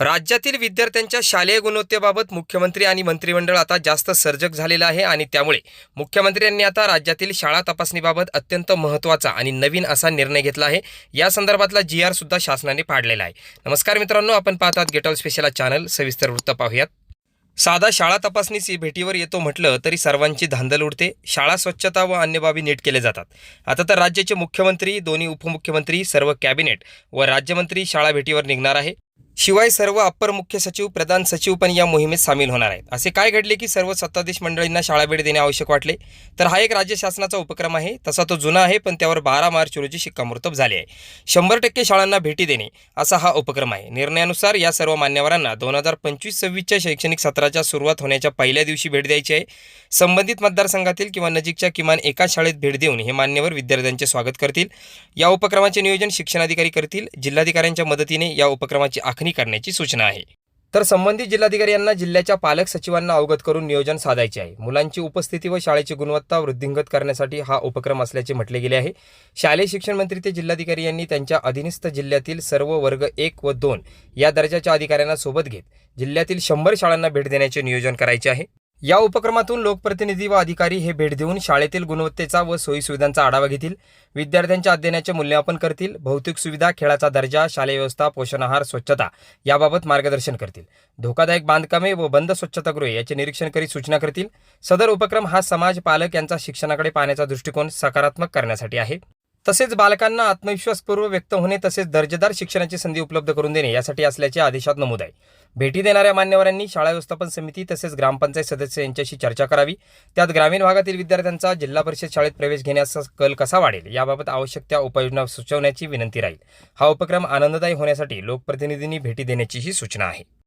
राज्यातील विद्यार्थ्यांच्या शालेय गुणवत्तेबाबत मुख्यमंत्री आणि मंत्रिमंडळ आता जास्त सर्जक झालेलं आहे आणि त्यामुळे मुख्यमंत्र्यांनी आता राज्यातील शाळा तपासणीबाबत अत्यंत महत्त्वाचा आणि नवीन असा निर्णय घेतला आहे. या संदर्भातला जी आर सुद्धा शासनाने पाडलेला आहे. नमस्कार मित्रांनो आपण पाहतात गेटॉल स्पेशल चॅनल सविस्तर वृत्त पाहूयात. साधा शाळा तपासणीची भेटीवर येतो म्हटलं तरी सर्वांची धांदल उडते. शाळा स्वच्छता व अन्य बाबी नीट केले जातात. आता तर राज्याचे मुख्यमंत्री दोन्ही उपमुख्यमंत्री सर्व कॅबिनेट व राज्यमंत्री शाळा भेटीवर निघणार आहे. शिवाय सर्व अप्पर मुख्य सचिव प्रधान सचिव पण या मोहिमेत सामील होणार आहेत. असे काय घडले की सर्व सत्ताधीश मंडळींना शाळा भेट देणे आवश्यक वाटले? तर हा एक राज्य शासनाचा उपक्रम आहे. तसा तो जुना आहे पण त्यावर बारा मार्च रोजी शिक्कामोर्तब झाले आहे. शंभर टक्के शाळांना भेटी देणे असा हा उपक्रम आहे. निर्णयानुसार या सर्व मान्यवरांना दोन हजार पंचवीस सव्वीसच्या शैक्षणिक सत्राच्या सुरुवात होण्याच्या पहिल्या दिवशी भेट द्यायची आहे. संबंधित मतदारसंघातील किंवा नजीकच्या किमान एका शाळेत भेट देऊन हे मान्यवर विद्यार्थ्यांचे स्वागत करतील. या उपक्रमाचे नियोजन शिक्षणाधिकारी करतील. जिल्हाधिकाऱ्यांच्या मदतीने या उपक्रमाची आखणी करण्याची सूचना आहे. तर संबंधित जिल्हाधिकारी यांना जिल्ह्याच्या पालक सचिवांना अवगत करून नियोजन साधायचे आहे. मुलांची उपस्थिती व शाळेची गुणवत्ता वृद्धिंगत करण्यासाठी हा उपक्रम असल्याचे म्हटले गेले आहे. शालेय शिक्षण मंत्री ते जिल्हाधिकारी यांनी त्यांच्या अधीनस्थ जिल्ह्यातील सर्व वर्ग एक व दोन या दर्जाच्या अधिकाऱ्यांना सोबत घेत जिल्ह्यातील शंभर शाळांना भेट देण्याचे नियोजन करायचे आहे. या उपक्रमातून लोकप्रतिनिधी व अधिकारी हे भेट देऊन शाळेतील गुणवत्तेचा व सोयीसुविधांचा आढावा घेतील. विद्यार्थ्यांच्या अध्ययनाचे मूल्यमापन करतील. भौतिक सुविधा खेळाचा दर्जा शालेय व्यवस्था पोषण आहार स्वच्छता याबाबत मार्गदर्शन करतील. धोकादायक बांधकामे व बंद स्वच्छतागृहे याचे निरीक्षण करीत सूचना करतील. सदर उपक्रम हा समाज पालक यांचा शिक्षणाकडे पाहण्याचा दृष्टिकोन सकारात्मक करण्यासाठी आहे. तसेच बालकांना आत्मविश्वासपूर्व व्यक्त होणे तसेच दर्जेदार शिक्षणाची संधी उपलब्ध करून देणे यासाठी असल्याचे आदेशात नमूद आहे. भेटी देणाऱ्या मान्यवरांनी शाळा व्यवस्थापन समिती तसेच ग्रामपंचायत सदस्य यांच्याशी चर्चा करावी. त्यात ग्रामीण भागातील विद्यार्थ्यांचा जिल्हा परिषद शाळेत प्रवेश घेण्याचा कल कसा वाढेल याबाबत आवश्यक त्या उपाययोजना सुचवण्याची विनंती राहील. हा उपक्रम आनंददायी होण्यासाठी लोकप्रतिनिधींनी भेटी देण्याचीही सूचना आहे.